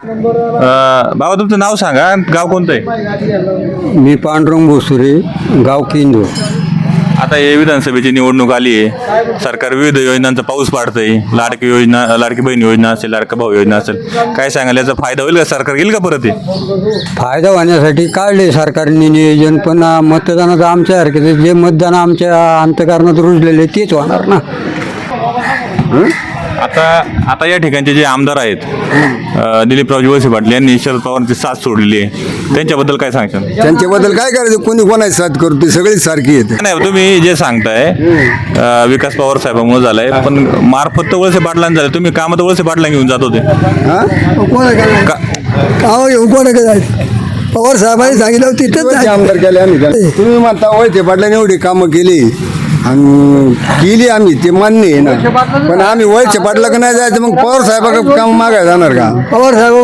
अं, बाबा तुमचं नाव सांगा. गाव कोणतं आहे? मी पांडुरंग भोसुरे गाव किंदूर आता हे विधानसभेची निवडणूक आली आहे. सरकार विविध योजनांचा पाऊस पाडतंय. लाडकी योजना लाडकी बहीण योजना असेल लाडका भाऊ योजना असेल. काय सांगाल याचा फायदा होईल का? सरकार येईल का परत हे? फायदा होण्यासाठी काढले सरकारने नियोजन पण मतदानाचं आमच्यासारखे जे मतदान आमच्या अंतकरणात रुजलेले तेच होणार ना. आता आता या ठिकाणचे जे आमदार आहेत अं, दिलीपरावजी वळसे पाटील यांनी शरद पवारांची साथ सोडलेली आहे. त्यांच्याबद्दल काय सांगशाल? त्यांच्याबद्दल काय करायचं? कोणी कोणाची साथ करते सगळीच सारखी येते नाही तुम्ही जे सांगताय अं, विकास पवार साहेबांमुळे झालंय पण मार्फत तर वळसे पाटलांनी झालं. तुम्ही कामात वळसे पाटला घेऊन जात होते. हा? का- अहो येऊ कोणाकडे जायचं पवार साहेबांनी सांगितलं तिथंच जायचं. आमदार केले आम्ही? तुम्ही म्हणता वळते पाटलाने एवढी कामं केली. आणि केली आम्ही ते मान्य आहे ना. पण आम्ही वळचे पाटला का नाही जायचं मग पवार साहेबाकडे काम मागायला जाणार का? पवार साहेब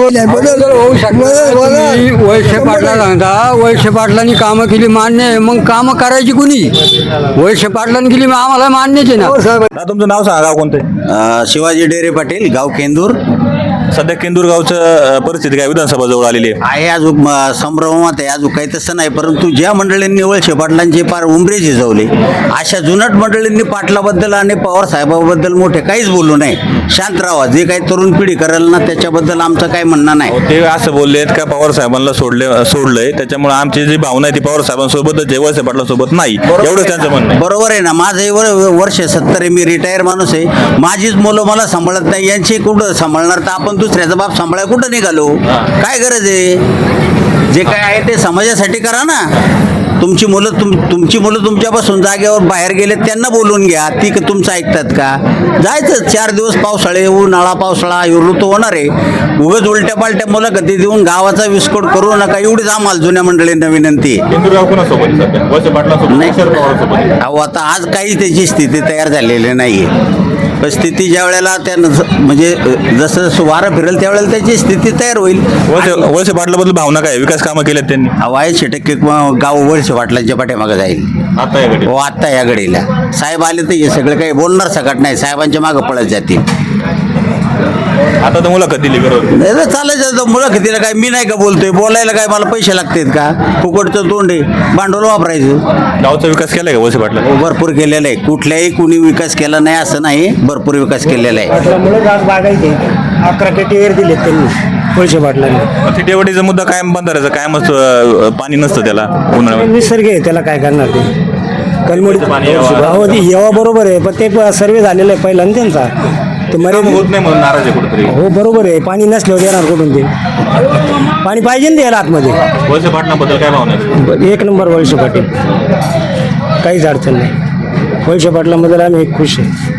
वैश्य पाटला सांगता वैश्य पाटलांनी कामं केली मान्य आहे. मग कामं करायची कुणी? वैश्य पाटलांनी केली मग आम्हाला मान्यच आहे ना. तुमचं नाव सांगा गाव कोणतं शिवाजी डेरे पाटील गाव केंदूर. सध्या केंदूर गावचं अं, परिस्थिती काय विधानसभा जवळ आलेली आहे? आहे अजून म, संभ्रमात आहे अजून काही तसं नाही परंतु ज्या मंडळींनी वळशे पाटलांचे पार उमरे झिजवले अशा जुनाट मंडळींनी पाटलाबद्दल आणि पवार साहेबाबद्दल मोठे काहीच बोलू नये. शांत राहा जे काही तरुण पिढी करेल ना त्याच्याबद्दल आमचं काही म्हणणं नाही. ते असं बोलले आहेत का पवार साहेबांना सोडले सोडलंय त्याच्यामुळे आमची जी भावना आहे ती पवार साहेबांसोबतच आहे वळसे पाटलांसोबत नाही. एवढंच त्यांचं म्हणणं आहे. बरोबर आहे ना वर वर्ष सत्तर आहे मी रिटायर माणूस आहे. माझीच मुलं मला सांभाळत नाही यांची कुठं सांभाळणार? तर आपण दुसऱ्याचा बाप सांभाळायला कुठं निघालो? काय गरज आहे? जे काय आहे ते समाजासाठी करा ना. तुमची मुलं तुम तुमची मुलं तुमच्यापासून जागेवर बाहेर गेले त्यांना बोलून घ्या. ती का तुमचं ऐकतात का? जायचं चार दिवस पावसाळे उन्हाळा पावसाळा हे ऋतू होणार आहे. उगाच उलट्या पालट्या मुलाखती देऊन गावाचा विस्फोट करू नका. एवढीच आम्हाला जुन्या मंडळींना विनंती नाही. अहो आता आज काही त्याची स्थिती तयार झालेली नाही पण स्थिती ज्या वेळेला त्या म्हणजे जसं जसं वारं फिरेल त्यावेळेला त्याची स्थिती तयार होईल. वळसे वळसे पाटलाबद्दल भावना काय? आहे? विकास कामं केलेत त्यांनी. अहो ऐंशी टक्के गाव वर्ष वाटलांच्या पाठीमागं जाईल. आता याकडे हो आत्ता या घडीला. साहेब आले तर हे सगळं काही बोलणार सकट नाही. साहेबांच्या मागं पळत जातील. आता तर मुलाखत दिली बरोबर नाही तर चालायचं तर मुलाखतीला काय? मी नाही का बोलतोय? बोलायला काय मला पैसे लागतात का? फुकटचं तोंड आहे भांडवल वापरायचं. गावचा विकास केलाय का वळसे पाटला हो, भरपूर केलेलं आहे. कुठल्याही कुणी विकास केला नाही असं नाही. भरपूर विकास केलेला आहे. त्यामुळे आज बागायचे अकरा टेटीवर दिलेत त्यांनी पैसे पाटलांनी. थिटेवडीचा मुद्दा कायम बंधाराचा कायमच अं, पाणी नसतं त्याला उन्हाळ्यात. निसर्ग आहे त्याला काय करणार ते? कलमडी पाणी यावं. हो ती येवा बरोबर आहे पण ते सर्वे झालेला आहे पहिला ना त्यांचा. मर्यादित होत नाही म्हणून नाराज आहे कुठेतरी. हो बरोबर आहे. पाणी नसल्यावर येणार कुठून ते? पाणी पाहिजे ना द्यायला आतमध्ये? वळसे काय भावना आहे? एक नंबर वळशे पाटील काहीच अडचण नाही. वळशे पाटलाबद्दल आम्ही खुश आहे.